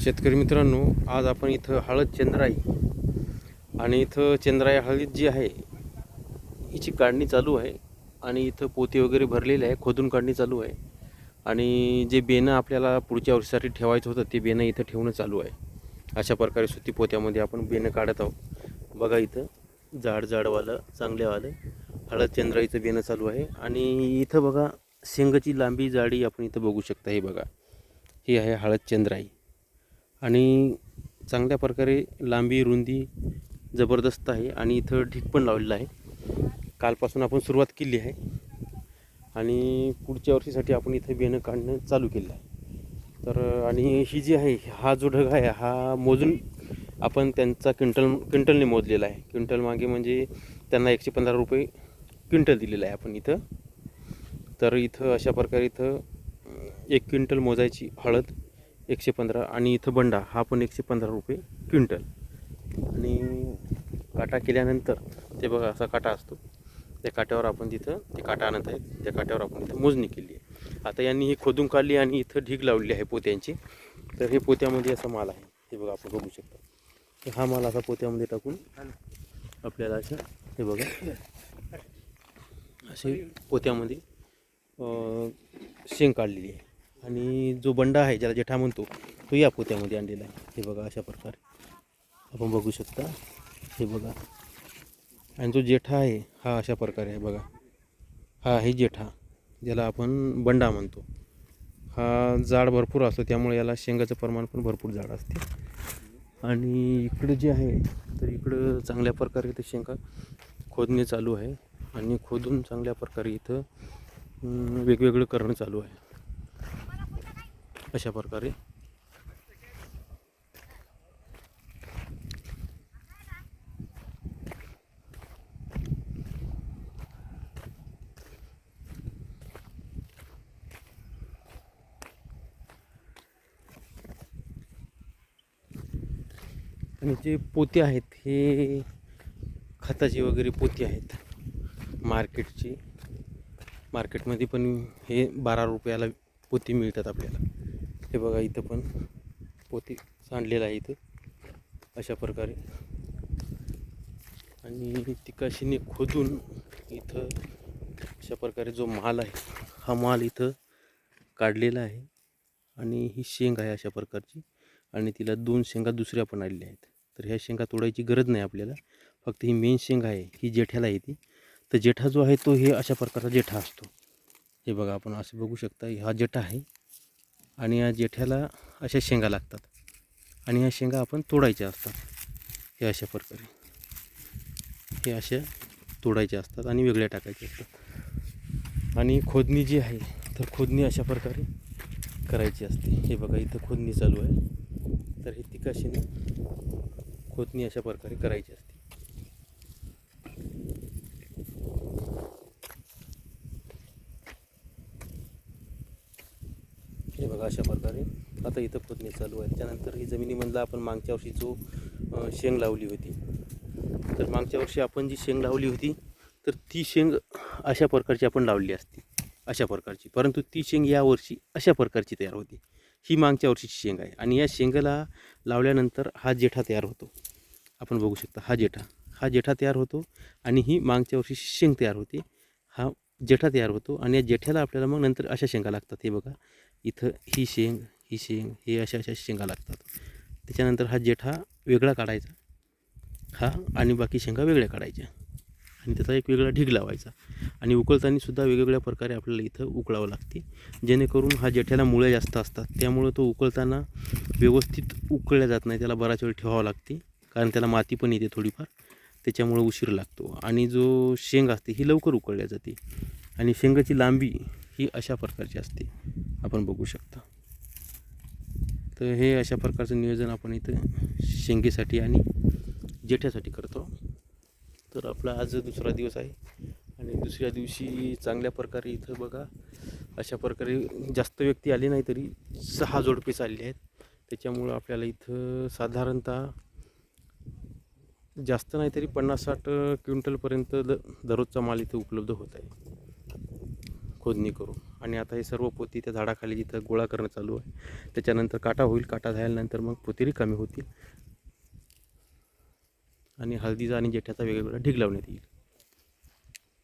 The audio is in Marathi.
शेतकरी मित्रांनो आज आपण इथं हळद चंद्राई आणि इथं चंद्राई हळद जी आहे हिची काढणी चालू आहे आणि इथं पोते वगैरे भरलेले आहे खोदून काढणी चालू आहे. आणि जे बेणं आपल्याला पुढच्या वर्षासाठी ठेवायचं होतं ते बेणं इथं ठेवणं चालू आहे. अशा प्रकारे सुती पोत्यामध्ये आपण बेणं काढत आहोत. बघा इथं जाड जाडवालं चांगल्यावालं हळद चंद्राईचं बेणं चालू आहे. आणि इथं बघा शेंगाची लांबी जाडी आपण इथं बघू शकता हे बघा. ही आहे हळद चंद्राई. आणि चांगल्या प्रकारे लांबी रुंदी जबरदस्त आहे आणि इथं ढीक पण लावलेलं आहे. कालपासून आपण सुरुवात केली आहे आणि पुढच्या वर्षीसाठी आपण इथं बियाणं काढणं चालू केलं आहे. तर आणि ही जी आहे हा जो ढग आहे हा मोजून आपण त्यांचा क्विंटल क्विंटलने मोजलेला आहे. क्विंटल मागे म्हणजे त्यांना एकशे पंधरा रुपये क्विंटल दिलेलं आहे आपण इथं. तर इथं अशा प्रकारे इथं एक क्विंटल मोजायची हळद एकशे पंधरा आणि इथं बंडा हा पण एकशे पंधरा रुपये क्विंटल. आणि काटा केल्यानंतर ते बघा असा काटा असतो. त्या काट्यावर आपण तिथं ते काटा आणत आहेत. त्या काट्यावर आपण इथं मोजणी केली आहे. आता यांनी ही खोदून काढली आणि इथं ढीग लावलेली आहे पोत्यांची. तर हे पोत्यामध्ये असा माल आहे. हे बघा आपण बघू शकता. तर हा माल असा पोत्यामध्ये टाकून आपल्याला असं हे बघा असे पोत्यामध्ये शेंग काढलेली आहे. आणि जो बंडा आहे ज्याला जेठा म्हणतो तो या पोत्यामध्ये आणलेला आहे. हे बघा अशा प्रकारे. आपण बघू शकता. हे बघा. आणि जो जेठा आहे हा अशा प्रकारे आहे बघा. हा आहे जेठा ज्याला आपण बंडा म्हणतो. हा जाड भरपूर असतो त्यामुळे याला शेंगाचं प्रमाण पण भरपूर जाड असते. आणि इकडं जे आहे तर इकडं चांगल्या प्रकारे ते शेंगा खोदणे चालू आहे. आणि खोदून चांगल्या प्रकारे इथं वेगवेगळं करणं चालू आहे. अशा प्रकारे. आणि जे पोते आहेत हे खताची वगैरे पोती आहेत मार्केटची. मार्केटमध्ये पण हे बारा रुपयाला पोती मिळतात आपल्याला. हे बघा इथं पण पोती सांडलेलं आहे इथं अशा प्रकारे. आणि तिकाशीने खोदून इथं अशा प्रकारे जो माल आहे हा माल इथं काढलेला आहे. आणि ही शेंग आहे अशा प्रकारची. आणि तिला दोन शेंगा दुसऱ्या पण आलेल्या आहेत. तर ह्या शेंगा तोडायची गरज नाही आपल्याला. फक्त ही मेन शेंग आहे ही जेठ्याला येते तर जेठा जो आहे तो हे अशा प्रकारचा जेठा असतो. हे बघा आपण असं बघू शकता हा जेठा आहे. आणि या जेठ्याला अशा शेंगा लागतात. आणि या शेंगा आपण तोडायच्या असतात. हे अशा प्रकारे. हे अशा तोडायच्या असतात आणि वेगळ्या टाकायच्या असतात. आणि खोदणी जी आहे तर खोदणी अशा प्रकारे करायची असते. हे बघा इथं खोदणी चालू आहे. तर हे तिकाशीने खोदणी अशा प्रकारे करायची असते. हे बघा अशा प्रकारे. आता इथं खोदणी चालू आहे. त्यानंतर ही जमिनीमधला आपण मागच्या वर्षी जो शेंग लावली होती. तर मागच्या वर्षी आपण जी शेंग लावली होती तर ती शेंग अशा प्रकारची आपण लावली असती. अशा प्रकारची. परंतु ती शेंग यावर्षी अशा प्रकारची तयार होती. ही मागच्या वर्षीची शेंग आहे. आणि या शेंगाला लावल्यानंतर हा जेठा तयार होतो. आपण बघू शकता हा जेठा. हा जेठा तयार होतो आणि ही मागच्या वर्षी शेंग तयार होते. हा जेठा तयार होतो आणि या जेठ्याला आपल्याला मग नंतर अशा शेंगा लागतात. हे बघा. इथं ही शेंग ही शेंग हे अशा अशा शेंगा लागतात. त्याच्यानंतर हा जेठा वेगळा काढायचा. हा आणि बाकी शेंगा वेगळ्या काढायच्या. आणि त्याचा एक वेगळा ढीग लावायचा. आणि उकळताना सुद्धा वेगवेगळ्या प्रकारे आपल्याला इथं उकळावं लागते. जेणेकरून हा जेठ्याला मुळे जास्त असतात. त्यामुळं तो उकळताना व्यवस्थित उकळल्या जात नाही. त्याला बराच वेळ ठेवावं लागते. कारण त्याला माती पण येते थोडीफार. त्याच्यामुळं उशीर लागतो. आणि जो शेंग असते ही लवकर उकळल्या जाते. आणि शेंगाची लांबी ही अशा प्रकारची असते. आपण बघू शकता. तर हे अशा प्रकारचं नियोजन आपण इथं शेंगेसाठी आणि जेठ्यासाठी करतो तर आपला आज दुसरा दिवस आहे आणि दुसऱ्या दिवशी चांगल्या प्रकारे इथं बघा अशा प्रकारे जास्त व्यक्ती आली नाही तरी सहा जोडपे चालले आहेत. त्याच्यामुळं आपल्याला इथं साधारणतः जास्त नाही तरी पन्नास साठ क्विंटलपर्यंत द दररोजचा माल इथं उपलब्ध होत आहे. खोदणी करू. आणि आता हे सर्व पोती त्या झाडाखाली जिथं गोळा करणं चालू आहे त्याच्यानंतर काटा होईल काटा झाल्यानंतर मग पोतीरी कमी होतील. आणि हळदीचा आणि जेठ्याचा वेगवेगळा ढीग लावण्यात येईल.